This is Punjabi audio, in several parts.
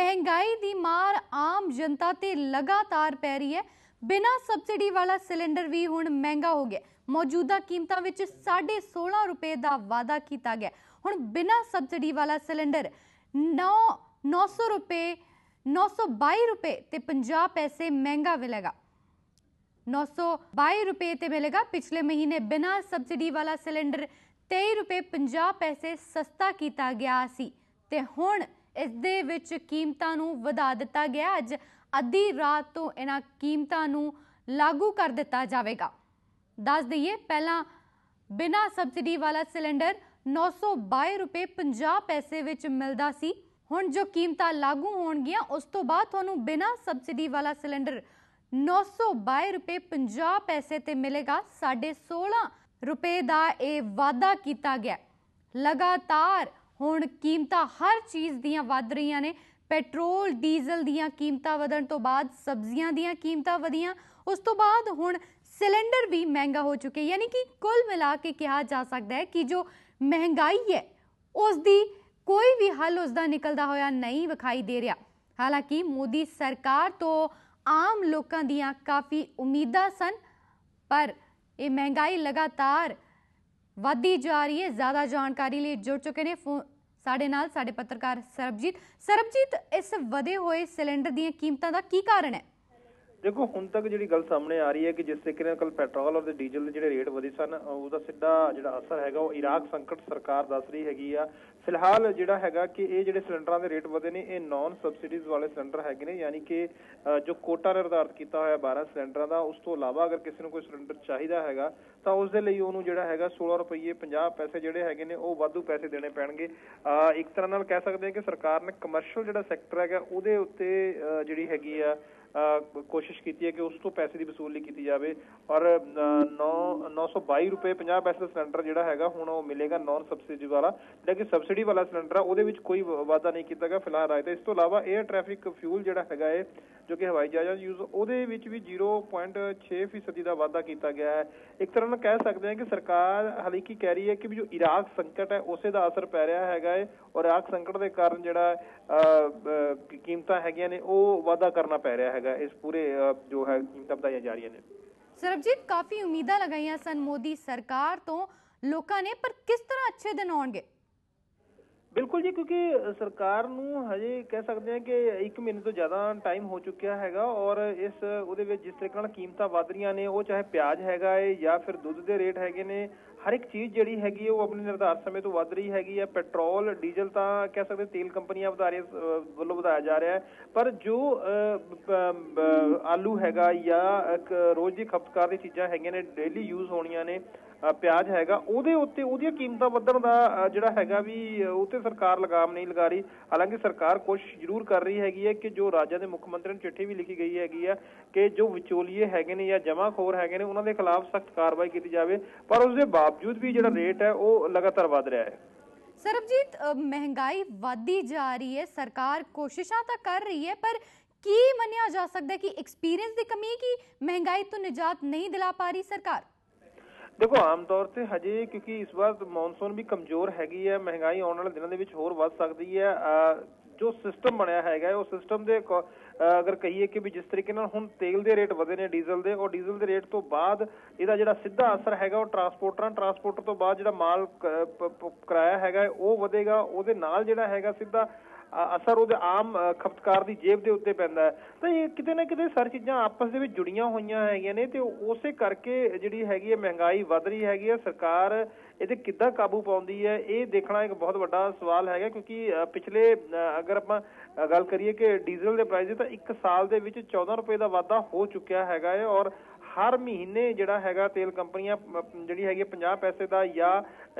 ਮਹਿੰਗਾਈ ਦੀ ਮਾਰ ਆਮ ਜਨਤਾ ਤੇ ਲਗਾਤਾਰ ਪੈ ਰਹੀ ਹੈ। ਬਿਨਾਂ ਸਬਸਿਡੀ ਵਾਲਾ ਸਿਲੰਡਰ ਵੀ ਹੁਣ ਮਹਿੰਗਾ ਹੋ ਗਿਆ। ਮੌਜੂਦਾ ਕੀਮਤਾਂ ਵਿੱਚ 16.5 ਰੁਪਏ ਦਾ ਵਾਅਦਾ ਕੀਤਾ ਗਿਆ। ਹੁਣ ਬਿਨਾਂ ਸਬਸਿਡੀ ਵਾਲਾ ਸਿਲੰਡਰ 9 900 ਰੁਪਏ 922 ਰੁਪਏ ਤੇ 50 ਪੈਸੇ ਮਹਿੰਗਾ ਮਿਲੇਗਾ। 922 ਰੁਪਏ ਤੇ ਮਿਲੇਗਾ। ਪਿਛਲੇ ਮਹੀਨੇ ਬਿਨਾਂ ਸਬਸਿਡੀ ਵਾਲਾ ਸਿਲੰਡਰ 23 ਰੁਪਏ 50 ਪੈਸੇ ਸਸਤਾ ਕੀਤਾ ਗਿਆ ਸੀ ਤੇ ਹੁਣ ਇਸ ਦੇ ਵਿੱਚ ਕੀਮਤਾਂ ਨੂੰ ਵਧਾ ਦਿੱਤਾ ਗਿਆ। ਅੱਜ ਅੱਧੀ ਰਾਤ ਤੋਂ ਇਹਨਾਂ ਕੀਮਤਾਂ ਨੂੰ ਲਾਗੂ ਕਰ ਦਿੱਤਾ ਜਾਵੇਗਾ। ਦੱਸ ਦਈਏ, ਪਹਿਲਾਂ ਬਿਨਾਂ ਸਬਸਿਡੀ ਵਾਲਾ ਸਿਲੰਡਰ 922 ਰੁਪਏ 50 ਪੈਸੇ ਵਿੱਚ ਮਿਲਦਾ ਸੀ। ਹੁਣ ਜੋ ਕੀਮਤਾਂ ਲਾਗੂ ਹੋਣਗੀਆਂ, ਉਸ ਤੋਂ ਬਾਅਦ ਤੁਹਾਨੂੰ ਬਿਨਾਂ ਸਬਸਿਡੀ ਵਾਲਾ ਸਿਲੰਡਰ 922 ਰੁਪਏ 50 ਪੈਸੇ ਤੇ ਮਿਲੇਗਾ। 16.5 ਰੁਪਏ ਦਾ ਇਹ ਵਾਅਦਾ ਕੀਤਾ ਗਿਆ। ਲਗਾਤਾਰ ਹੁਣ ਕੀਮਤਾਂ ਹਰ ਚੀਜ਼ ਦੀਆਂ ਵੱਧ ਰਹੀਆਂ ਨੇ। ਪੈਟਰੋਲ, ਡੀਜ਼ਲ ਦੀਆਂ ਕੀਮਤਾਂ ਵਧਣ ਤੋਂ ਬਾਅਦ, ਸਬਜ਼ੀਆਂ ਦੀਆਂ ਕੀਮਤਾਂ ਵਧੀਆਂ। ਉਸ ਤੋਂ ਬਾਅਦ ਹੁਣ ਸਿਲੰਡਰ ਵੀ ਮਹਿੰਗਾ ਹੋ ਚੁੱਕੇ ਯਾਨੀ ਕਿ ਕੁੱਲ ਮਿਲਾ ਕੇ ਕਿਹਾ ਜਾ ਸਕਦਾ ਹੈ ਕਿ ਜੋ ਮਹਿੰਗਾਈ ਹੈ, ਉਸ ਦੀ ਕੋਈ ਵੀ ਹੱਲ ਉਸ ਦਾ ਨਿਕਲਦਾ ਹੋਇਆ ਨਹੀਂ ਵਿਖਾਈ ਦੇ ਰਿਹਾ। ਹਾਲਾਂਕਿ ਮੋਦੀ ਸਰਕਾਰ ਤੋਂ ਆਮ ਲੋਕਾਂ ਦੀਆਂ ਕਾਫੀ ਉਮੀਦਾਂ ਸਨ, ਪਰ ਇਹ ਮਹਿੰਗਾਈ ਲਗਾਤਾਰ ਵਧਦੀ ਜਾ ਰਹੀ ਹੈ। ਜ਼ਿਆਦਾ ਜਾਣਕਾਰੀ ਲਈ ਜੁੜ ਚੁੱਕੇ ਨੇ ਫੋ- ਸਾਡੇ ਨਾਲ ਸਾਡੇ ਪੱਤਰਕਾਰ ਸਰਬਜੀਤ ਸਰਬਜੀਤ ਇਸ ਵਧੇ ਹੋਏ ਸਿਲੰਡਰ ਦੀਆਂ ਕੀਮਤਾਂ ਦਾ ਕੀ ਕਾਰਨ ਹੈ? ਦੇਖੋ, ਹੁਣ ਤੱਕ ਜਿਹੜੀ ਗੱਲ ਸਾਹਮਣੇ ਆ ਰਹੀ ਹੈ ਕਿ ਜਿਸ ਤਰੀਕੇ ਨਾਲ ਕੱਲ ਪੈਟਰੋਲ ਔਰ ਡੀਜ਼ਲ ਦੇ ਜਿਹੜੇ ਰੇਟ ਵਧੇ ਸਨ ਉਹਦਾ ਸਿੱਧਾ ਜਿਹੜਾ ਅਸਰ ਹੈਗਾ ਉਹ ਇਰਾਕ ਸੰਕਟ ਸਰਕਾਰ ਦੱਸ ਰਹੀ ਹੈਗੀ ਆ। ਫਿਲਹਾਲ ਜਿਹੜਾ ਹੈਗਾ ਕਿ ਇਹ ਜਿਹੜੇ ਸਿਲੰਡਰਾਂ ਦੇ ਰੇਟ ਵਧੇ ਨੇ, ਇਹ ਨਾਨ ਸਬਸਿਡੀਜ਼ ਵਾਲੇ ਸਿਲੰਡਰ ਹੈਗੇ ਨੇ, ਯਾਨੀ ਕਿ ਜੋ ਕੋਟਾ ਨਿਰਧਾਰਤ ਕੀਤਾ ਹੋਇਆ 12 ਸਿਲੰਡਰਾਂ ਦਾ, ਉਸ ਤੋਂ ਇਲਾਵਾ ਅਗਰ ਕਿਸੇ ਨੂੰ ਕੋਈ ਸਿਲੰਡਰ ਚਾਹੀਦਾ ਹੈਗਾ, ਤਾਂ ਉਸ ਦੇ ਲਈ ਉਹਨੂੰ ਜਿਹੜਾ ਹੈਗਾ 16 ਰੁਪਏ 50 ਪੈਸੇ ਜਿਹੜੇ ਹੈਗੇ ਨੇ, ਉਹ ਵਾਧੂ ਪੈਸੇ ਦੇਣੇ ਪੈਣਗੇ। ਇੱਕ ਤਰ੍ਹਾਂ ਨਾਲ ਕਹਿ ਸਕਦੇ ਹਾਂ ਕਿ ਸਰਕਾਰ ਨੇ ਕਮਰਸ਼ੀਅਲ ਜਿਹੜਾ ਸੈਕਟਰ ਹੈਗਾ, ਉਹਦੇ ਉੱਤੇ ਜਿਹੜੀ ਹੈਗੀ ਆ ਕੋਸ਼ਿਸ਼ ਕੀਤੀ ਹੈ ਕਿ ਉਸ ਤੋਂ ਪੈਸੇ ਦੀ ਵਸੂਲੀ ਕੀਤੀ ਜਾਵੇ। ਔਰ 9 922 ਰੁਪਏ 50 ਪੈਸੇ ਦਾ ਸਿਲੰਡਰ ਜਿਹੜਾ ਹੈਗਾ, ਹੁਣ ਉਹ ਮਿਲੇਗਾ ਨਾਨ ਸਬਸਿਡੀ ਵਾਲਾ। ਜਿਹੜਾ ਕਿ ਸਬਸਿਡੀ ਵਾਲਾ ਸਿਲੰਡਰ ਆ, ਉਹਦੇ ਵਿੱਚ ਕੋਈ ਵ- ਵਾਅਦਾ ਨਹੀਂ ਕੀਤਾ ਗਿਆ ਫਿਲਹਾਲ ਰਾਇ ਤੇ ਇਸ ਤੋਂ ਇਲਾਵਾ 에ਅਰ ਟ੍ਰੈਫਿਕ ਫਿਊਲ ਜਿਹੜਾ ਹੈਗਾ ਹੈ ਜੋ ਕਿ ਹਵਾਈ ਜਹਾਜ਼ਾਂ ਯੂਜ਼ ਉਹਦੇ ਵਿੱਚ ਵੀ 0.6 ਫੀਸਦੀ ਦਾ ਵਾਅਦਾ ਕੀਤਾ ਗਿਆ ਹੈ। ਇੱਕ ਤਰ੍ਹਾਂ ਨਾਲ ਕਹਿ ਸਕਦੇ ਹਾਂ ਕਿ ਸਰਕਾਰ ਹਾਲਾਂਕਿ ਕਹਿ ਰਹੀ ਹੈ ਕਿ ਵੀ ਜੋ ਇਰਾਕ ਸੰਕਟ ਹੈ, ਉਸੇ ਦਾ ਅਸਰ ਪੈ ਰਿਹਾ ਹੈਗਾ ਹੈ ਔਰ ਇਰਾਕ ਸੰਕਟ ਦੇ ਕਾਰਨ ਜਿਹੜਾ ਕੀਮਤਾਂ ਹੈਗੀਆਂ ਨੇ, ਉਹ ਵਾਅਦਾ ਕਰਨਾ ਪੈ ਰਿਹਾ ਹੈ ਹੈਗਾ ਇਸ ਪੂਰੇ ਜੋ ਹੈ ਕੀਮਤਾਂ ਵਧਾਈਆਂ ਜਾ ਰਹੀਆਂ ਨੇ। ਸਰਬਜੀਤ ਕਾਫੀ ਉਮੀਦਾਂ ਲਗਾਈਆਂ ਸਨ ਮੋਦੀ ਸਰਕਾਰ ਤੋਂ ਲੋਕਾਂ ਨੇ ਪਰ ਕਿਸ ਤਰ੍ਹਾਂ ਅੱਛੇ ਦਿਨ ਆਉਣਗੇ? ਬਿਲਕੁਲ ਜੀ ਕਿਉਂਕਿ ਸਰਕਾਰ ਨੂੰ ਹਜੇ ਕਹਿ ਸਕਦੇ ਹਾਂ ਕਿ 1 ਮਹੀਨੇ ਤੋਂ ਜ਼ਿਆਦਾ ਟਾਈਮ ਹੋ ਚੁੱਕਿਆ ਹੈਗਾ ਔਰ ਇਸ ਉਹਦੇ ਵਿੱਚ ਜਿਸ ਤਰੀਕੇ ਨਾਲ ਕੀਮਤਾਂ ਵਧ ਰਹੀਆਂ ਨੇ ਉਹ ਚਾਹੇ ਪਿਆਜ਼ ਹੈਗਾ ਹੈ ਜਾਂ ਫਿਰ ਦੁੱਧ ਦੇ ਰੇਟ ਹੈਗੇ ਨੇ ਹਰ ਇੱਕ ਚੀਜ਼ ਜਿਹੜੀ ਹੈਗੀ ਹੈ ਉਹ ਆਪਣੇ ਨਿਰਧਾਰਤ ਸਮੇਂ ਤੋਂ ਵੱਧ ਰਹੀ ਹੈਗੀ ਹੈ ਪੈਟਰੋਲ ਡੀਜ਼ਲ ਤਾਂ ਕਹਿ ਸਕਦੇ ਤੇਲ ਕੰਪਨੀਆਂ ਵਧਾ ਰਹੀਆਂ ਵੱਲੋਂ ਵਧਾਇਆ ਜਾ ਰਿਹਾ ਹੈ। ਪਰ ਜੋ ਆਲੂ ਹੈਗਾ ਜਾਂ ਰੋਜ਼ ਦੀ ਖਪਤਕਾਰ ਦੀ ਚੀਜ਼ਾਂ ਹੈਗੀਆਂ ਨੇ ਡੇਲੀ ਯੂਜ਼ ਹੋਣੀਆਂ ਨੇ ਪਿਆਜ਼ ਹੈਗਾ ਉਹਦੇ ਉੱਤੇ ਉਹਦੀਆਂ ਕੀਮਤਾਂ ਵਧਣ ਦਾ ਜਿਹੜਾ ਹੈਗਾ ਵੀ ਅ, ਉਹ ਤੇ ਸਰਕਾਰ ਲਗਾਮ ਨਹੀਂ ਲਗਾ ਰਹੀ। ਹਾਲਾਂਕਿ ਸਰਕਾਰ ਕੋਸ਼ਿਸ਼ ਜ਼ਰੂਰ ਕਰ ਰਹੀ ਹੈਗੀ ਹੈ ਕਿ ਜੋ ਰਾਜਾਂ ਦੇ ਮੁੱਖ ਮੰਤਰੀ ਨੂੰ ਚਿੱਠੀ ਵੀ ਲਿਖੀ ਗਈ ਹੈਗੀ ਹੈ ਕਿ ਜੋ ਵਿਚੋਲੀਏ ਹੈਗੇ ਨੇ ਜਾਂ ਜਮਾਖੋਰ ਹੈਗੇ ਨੇ ਉਹਨਾਂ ਦੇ ਖਿਲਾਫ ਸਖਤ ਕਾਰਵਾਈ ਕੀਤੀ ਜਾਵੇ। ਪਰ ਉਸ ਦੇ ਬਾਵਜੂਦ ਵੀ ਜਿਹੜਾ ਰੇਟ ਹੈ ਉਹ ਲਗਾਤਾਰ ਵਧ ਰਿਹਾ ਹੈ। ਸਰਬਜੀਤ ਮਹਿੰਗਾਈ ਵਧਦੀ ਜਾ ਰਹੀ ਹੈ ਸਰਕਾਰ ਕੋਸ਼ਿਸ਼ਾਂ ਤਾਂ ਕਰ ਰਹੀ ਹੈ ਪਰ ਕੀ ਮੰਨਿਆ ਜਾ ਸਕਦਾ ਹੈ ਕਿ ਐਕਸਪੀਰੀਅੰਸ ਦੀ ਕਮੀ ਹੈ ਕਿ ਮਹਿੰਗਾਈ ਤੋਂ ਨਿਜਾਤ ਨਹੀਂ ਦਿਲਾ ਪਾ ਰਹੀ ਸਰਕਾਰ? ਦੇਖੋ ਆਮ ਤੌਰ ਤੇ ਹਜੇ ਕਿਉਂਕਿ ਇਸ ਵਾਰ ਮੌਨਸੂਨ ਵੀ ਕਮਜ਼ੋਰ ਹੈਗੀ ਹੈ ਮਹਿੰਗਾਈ ਆਉਣ ਵਾਲੇ ਦਿਨਾਂ ਦੇ ਵਿੱਚ ਹੋਰ ਵੱਧ ਸਕਦੀ ਹੈ। ਜੋ ਸਿਸਟਮ ਬਣਿਆ ਹੈਗਾ ਹੈ, ਉਹ ਸਿਸਟਮ ਦੇ ਅਗਰ ਕਹੀਏ ਕਿ ਵੀ ਜਿਸ ਤਰੀਕੇ ਨਾਲ ਹੁਣ ਤੇਲ ਦੇ ਰੇਟ ਵਧੇ ਨੇ ਡੀਜ਼ਲ ਦੇ ਉਹ ਡੀਜ਼ਲ ਦੇ ਰੇਟ ਤੋਂ ਬਾਅਦ ਇਹਦਾ ਜਿਹੜਾ ਸਿੱਧਾ ਅਸਰ ਹੈਗਾ ਉਹ ਟਰਾਂਸਪੋਰਟਰਾਂ ਟਰਾਂਸਪੋਰਟਰ ਤੋਂ ਬਾਅਦ ਜਿਹੜਾ ਮਾਲ ਕਿਰਾਇਆ ਹੈਗਾ ਉਹ ਵਧੇਗਾ ਉਹਦੇ ਨਾਲ ਜਿਹੜਾ ਹੈਗਾ ਸਿੱਧਾ ਅਸਰ ਉਹਦੇ ਆਮ ਖਪਤਕਾਰ ਦੀ ਜੇਬ ਦੇ ਉੱਤੇ ਪੈਂਦਾ ਹੈ। ਤਾਂ ਇਹ ਕਿਤੇ ਨਾ ਕਿਤੇ ਸਾਰੀ ਚੀਜ਼ਾਂ ਆਪਸ ਦੇ ਵਿੱਚ ਜੁੜੀਆਂ ਹੋਈਆਂ ਹੈਗੀਆਂ ਨੇ ਤੇ ਉਸੇ ਕਰਕੇ ਜਿਹੜੀ ਹੈਗੀ ਹੈ ਮਹਿੰਗਾਈ ਵੱਧ ਰਹੀ ਹੈਗੀ ਹੈ। ਸਰਕਾਰ ਇਹਦੇ ਕਿੱਦਾਂ ਕਾਬੂ ਪਾਉਂਦੀ ਹੈ ਇਹ ਦੇਖਣਾ ਇੱਕ ਬਹੁਤ ਵੱਡਾ ਸਵਾਲ ਹੈਗਾ ਕਿਉਂਕਿ ਪਿਛਲੇ ਅ, ਅਗਰ ਆਪਾਂ ਗੱਲ ਕਰੀਏ ਕਿ ਡੀਜ਼ਲ ਦੇ ਪ੍ਰਾਈਸ ਤਾਂ 1 ਸਾਲ ਦੇ ਵਿੱਚ 14 ਰੁਪਏ ਦਾ ਵਾਧਾ ਹੋ ਚੁੱਕਿਆ ਹੈਗਾ ਹੈ ਔਰ ਹਰ ਮਹੀਨੇ ਜਿਹੜਾ ਹੈਗਾ ਤੇਲ ਕੰਪਨੀਆਂ ਜਿਹੜੀ ਹੈਗੀ ਹੈ 50 ਪੈਸੇ ਦਾ ਜਾਂ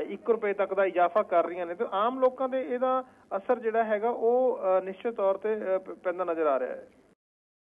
1 ਰੁਪਏ ਤੱਕ ਦਾ ਇਜ਼ਾਫਾ ਕਰ ਰਹੀਆਂ ਨੇ ਤੇ ਆਮ ਲੋਕਾਂ ਦੇ ਇਹਦਾ ਅਸਰ ਜਿਹੜਾ ਹੈਗਾ ਉਹ ਨਿਸ਼ਚਿਤ ਤੌਰ ਤੇ ਪੈਂਦਾ ਨਜ਼ਰ ਆ ਰਿਹਾ ਹੈ।